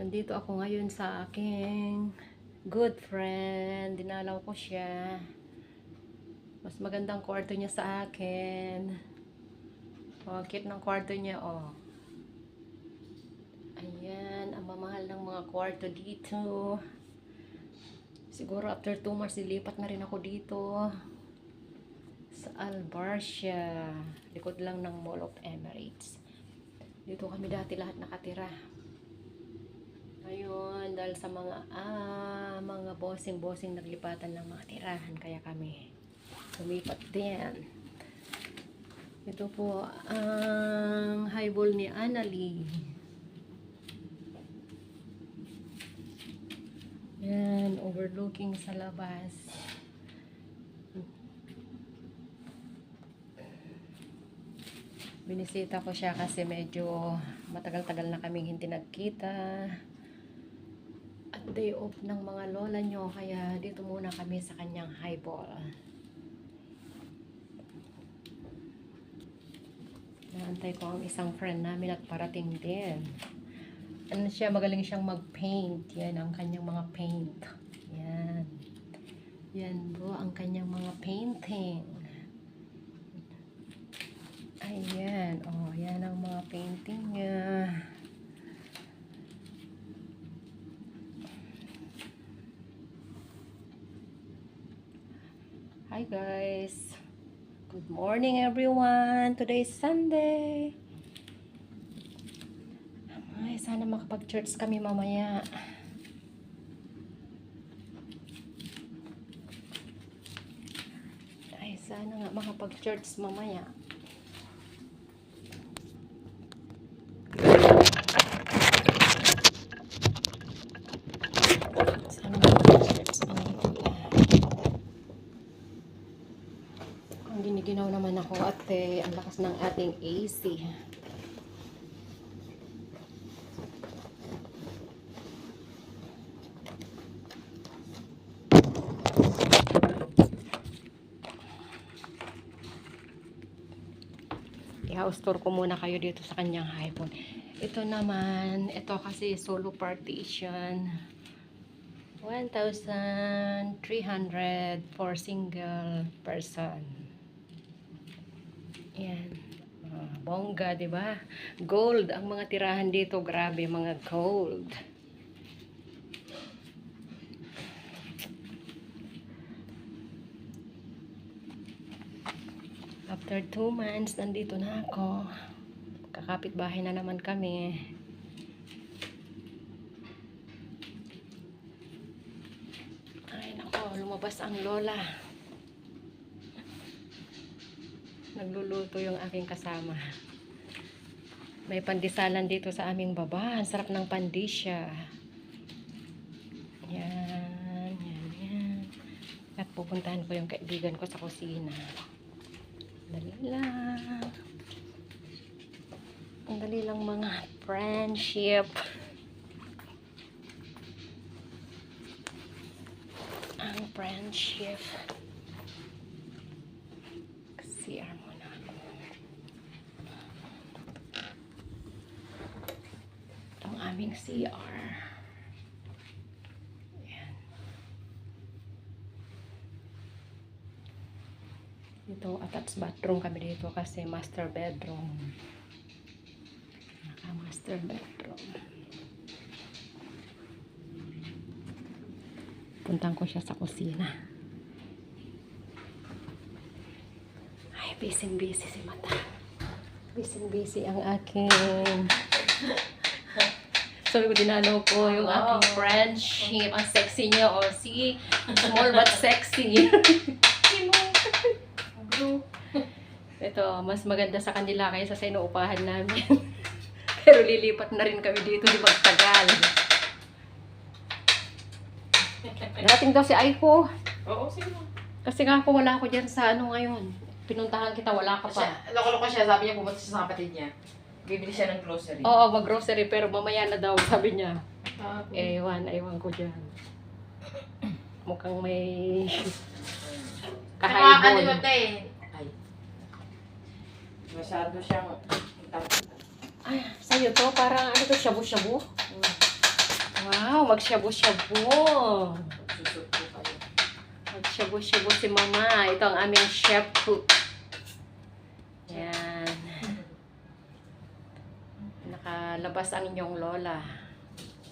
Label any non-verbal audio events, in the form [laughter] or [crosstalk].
Nandito ako ngayon sa aking good friend. Dinalaw ko siya. Mas magandang kwarto niya sa akin. Oh, cute ng kwarto niya, oh. Ayan, ang mamahal ng mga kwarto dito. Siguro after 2 months, dilipat na rin ako dito. Sa Albarcia. Likod lang ng Mall of Emirates. Dito kami dati lahat nakatira. Ngayon, dahil sa mga ah, mga bossing-bossing naglipatan ng mga tirahan, kaya kami lumipat din. Ito po ang highball ni Annalie. Yan, overlooking sa labas. Binisita ko siya kasi medyo matagal-tagal na kaming hindi nagkita. At day off ng mga lola nyo, kaya dito muna kami sa kanyang highball. Naantay ko ang isang friend namin at parating din. Ano siya, magaling siyang mag-paint. Yan ang kanyang mga paint. Yan. Yan po ang kanyang mga painting. Ayan. Oh, yan ang mga painting niya. Hi guys. Good morning everyone. Today is Sunday. Ay, sana makapag-church kami mamaya. Ay, sana nga makapag-church mamaya. Sana makapag-church mamaya. Ang giniginaw naman ako ate, ang lakas ng ating AC. tour ko muna kayo dito sa kanyang iPhone. Ito naman, ito kasi solo partition. 1,300 for single person. Yan. Ah, bongga, di ba? Gold. Ang mga tirahan dito, grabe, mga gold. After two months, nandito na ako. Kakapit bahay na naman kami. Ay, nako, lumabas ang lola. Nagluluto yung aking kasama. May pandisalan dito sa aming baba. Ang sarap ng pandisya. Yan, yan, yan. At pupuntahan ko yung kaibigan ko sa kusina. Dali lang. Ang dali lang mga friendship. Ang friendship. CR muna ako. Aming CR. Ayan. Ito, attached bathroom kami dito kasi master bedroom. Naka master bedroom. Puntang ko siya sa kusina. Ay, busy-busy si Mata. Busy-busy ang aking... Sabi ko, dinalaw ko yung aking friendship. Ang sexy niya. O, see? Small but sexy. [laughs] Ito, mas maganda sa kanila kaysa sa inuupahan namin. [laughs] Pero lilipat na rin kami dito di magtagal. Dating daw si Aiko. Oo, sige mo. Kasi nga ako wala ako dyan sa ano ngayon. Pinuntahan kita, wala ka pa. Siya, loko-loko siya, sabi niya pumunta siya sa kapatid niya. Bibili siya ng grocery. Oo, mag-grocery pero mamaya na daw, sabi niya. Ah, Ewan, ewan ko dyan. Mukhang may Nakakan kahaibon. te. Ay. Masyado siyang... Ay, sa'yo to, parang ano to, shabu-shabu. Wow, magshabu-shabu. Susot po kayo. Magshabu-shabu si mama. Ito ang aming chef cook. Yan. Nakalabas ang inyong lola.